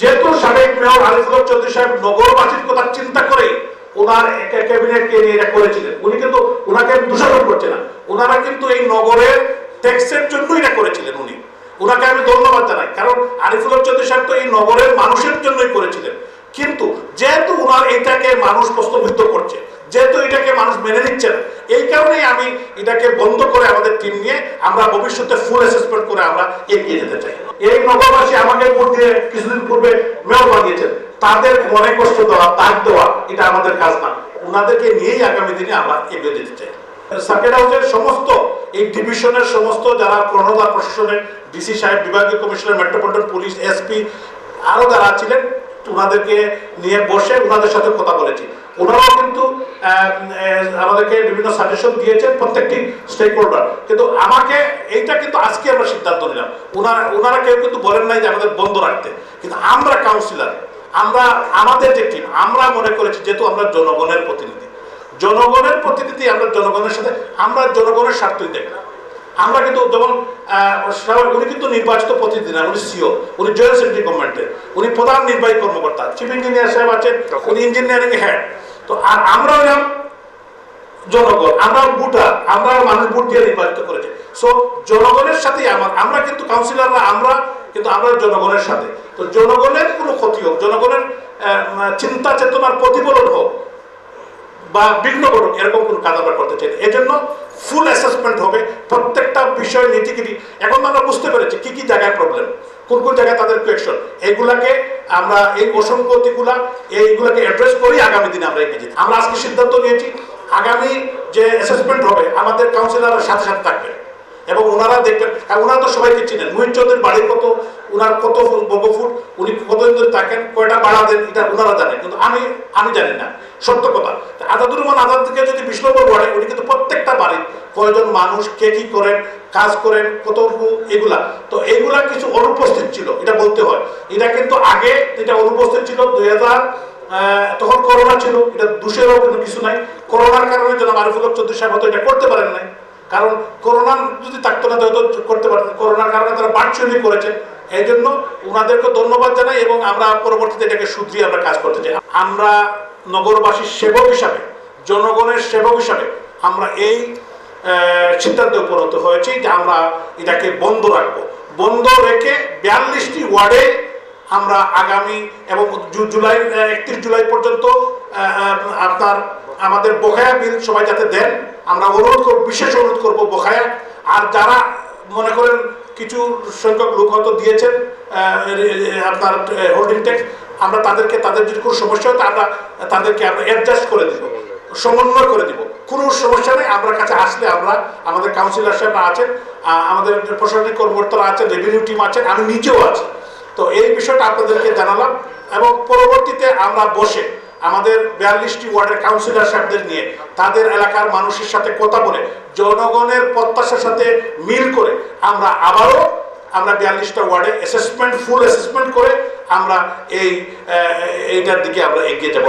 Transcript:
যেহেতু সাবেক মেয়র হারিসগঞ্জ চৌধুরী সাহেব নগরবাসীর কথা চিন্তা করে ওনার ক্যাবিনেটকে নিয়ে এটা করেছিলেন। উনি কিন্তু ওনাকে দোষারোপ করছে না। ওনারা কিন্তু এই নগরের ট্যাক্সের জন্য এটা করেছিলেন উনি। ওনাকে আমি ধন্যবাদ জানাই। কারণ আরিফুল চৌধুরী সাহেব তো এই নগরের মানুষের জন্যই করেছিলেন। কিন্তু যেহেতু ওনার এটাকে মানুষ প্রশ্নবিদ্ধ করছে মেনে নিচ্ছে। না এই কারণেই আমি এটাকে বন্ধ করে আমাদের টিম নিয়ে আমরা ভবিষ্যতে ফুল অ্যাসেসমেন্ট করে আমরা এগিয়ে যেতে চাই। এই নগরবাসী আমাকে দিয়ে কিছুদিন পূর্বে মেয়র বানিয়েছেন। তাদের মনে কষ্ট দেওয়া দাগ দেওয়া, এটা আমাদের কাজ না। ওনাদেরকে নিয়েই আগামী দিনে আমরা এগিয়ে যেতে চাই। সার্কিট হাউসের সমস্ত, এই ডিভিশনের সমস্ত যারা প্রণোদা প্রশাসনের ডিসি সাহেব, বিভাগীয় কমিশনার মেট্রোপলিটন পুলিশ এসপি আরও যারা ছিলেন ওনাদেরকে নিয়ে বসে ওনাদের সাথে কথা বলেছি। ওনারাও কিন্তু আমাদেরকে বিভিন্ন সাজেশন দিয়েছেন প্রত্যেকটি স্টেক হোল্ডার কিন্তু আমাকে এইটা কিন্তু আজকে আমরা সিদ্ধান্ত নিলাম। ওনারা ওনারা কেউ কিন্তু বলেন নাই যে আমাদের বন্ধ রাখতে। কিন্তু আমরা কাউন্সিলার আমরা, আমাদের যে টিম আমরা মনে করেছি যেহেতু আমরা জনগণের প্রতিনিধি। জনগণের প্রতিনিধি আমরা জনগণের সাথে, আমরা জনগণের স্বার্থই দেখি আমরা কিন্তু যেমন উনি কিন্তু নির্বাচিত প্রতিনিধি না উনি সিও উনি জয়েন্ট সেক্রেটারি গভর্নমেন্টের উনি প্রধান নির্বাহী কর্মকর্তা চিফ ইঞ্জিনিয়ার সাহেব আছেন উনি ইঞ্জিনিয়ারিং হেড। তো আর আমরা হলাম জনগণ আমরা ভোটার আমরা মানুষ ভোট দিয়ে নির্বাচিত করেছে। সো জনগণের সাথেই আমার আমরা কিন্তু কাউন্সিলররা আমরা কিন্তু আমরা জনগণের সাথে। তো জনগণের কোনো ক্ষতি হোক জনগণের চিন্তা চেতনার প্রতিফলন হোক বা বিঘ্ন ঘটুক এরকম কোনো কাজ আমরা করতে চাই। এজন্য ফুল অ্যাসেসমেন্ট হবে, প্রত্যেকটা বিষয় নীতিগিরি এখন আমরা বুঝতে পেরেছি কি কি জায়গায় প্রবলেম কোন কোন জায়গায় তাদের কোয়েকশন এইগুলাকে আমরা, এই অসঙ্গতিগুলা এইগুলাকে অ্যাড্রেস করি আগামী দিনে আমরা এগিয়ে যেতে। আমরা আজকে সিদ্ধান্ত নিয়েছি, আগামী যে অ্যাসেসমেন্ট হবে, আমাদের কাউন্সিলররা সাথে সাথে থাকবে এবং ওনারা দেখবেন ওনারা তো সবাইকে চিনেন। মুহিত চৌধুরীর বাড়ির কত, ওনার কত বর্গ ফুট উনি কয়টা ভাড়া দেন এটা ওনারা কিন্তু আমি আমি জানি না। সত্য কথা। আজাদুর রহমান আজাদ থেকে যদি বাড়ে উনি কিন্তু প্রত্যেকটা কয়জন মানুষ, কে কি করেন, কাজ করেন এগুলা। তো এইগুলা কিছু অনুপস্থিত ছিল, এটা বলতে হয়। এটা কিন্তু আগে এটা অনুপস্থিত ছিল, দুই তখন করোনা ছিল, এটা দুষেরও কোনো কিছু নাই। করোনার কারণে যেন আরিফুল হক চৌধুরী সাহেব হয়তো এটা করতে পারেন নাই। কারণ করোনা যদি থাকতো না হয়তো করতে পারতেন করোনার কারণে তারা ভার্চুয়ালি করেছেন এই জন্য ওনাদেরকে ধন্যবাদ জানাই এবং আমরা পরবর্তীতে এটাকে শুধরিয়ে আমরা কাজ করতে চাই। আমরা নগরবাসীর সেবক হিসাবে, জনগণের সেবক হিসাবে আমরা এই সিদ্ধান্তে উপনীত হয়েছি যে আমরা এটাকে বন্ধ রাখব। বন্ধ রেখে বিয়াল্লিশটি ওয়ার্ডে আমরা আগামী এবং জুলাই একত্রিশ জুলাই পর্যন্ত আপনার আমাদের বকেয়া বিল সবাই যাতে দেন, আমরা অনুরোধ করব, বিশেষ অনুরোধ করব বকেয়া আর যারা মনে করেন কিছু সংখ্যক লোক হয়তো দিয়েছেন আপনার হোল্ডিং ট্যাক্স আমরা তাদেরকে, তাদের যদি কোনো সমস্যা হয় আমরা, তাদেরকে আমরা অ্যাডজাস্ট করে দিব, সমন্বয় করে দিব। কোনো সমস্যা নেই, আমরা কাছে আসলে আমরা, আমাদের কাউন্সিলর সাহেবরা আছেন আমাদের প্রশাসনিক কর্মকর্তারা আছেন রেভিনিউ টিম আছেন, আমি নিজেও আছি। তো এই বিষয়টা আপনাদেরকে জানালাম এবং পরবর্তীতে আমরা বসে আমাদের বিয়াল্লিশটি ওয়ার্ডের কাউন্সিলর সাহেবদের নিয়ে তাদের এলাকার মানুষের সাথে কথা বলে, জনগণের প্রত্যাশার সাথে মিল করে আমরা আবারও আমরা বিয়াল্লিশটা ওয়ার্ডে অ্যাসেসমেন্ট ফুল অ্যাসেসমেন্ট করে আমরা এই এইটার দিকে আমরা এগিয়ে যাব।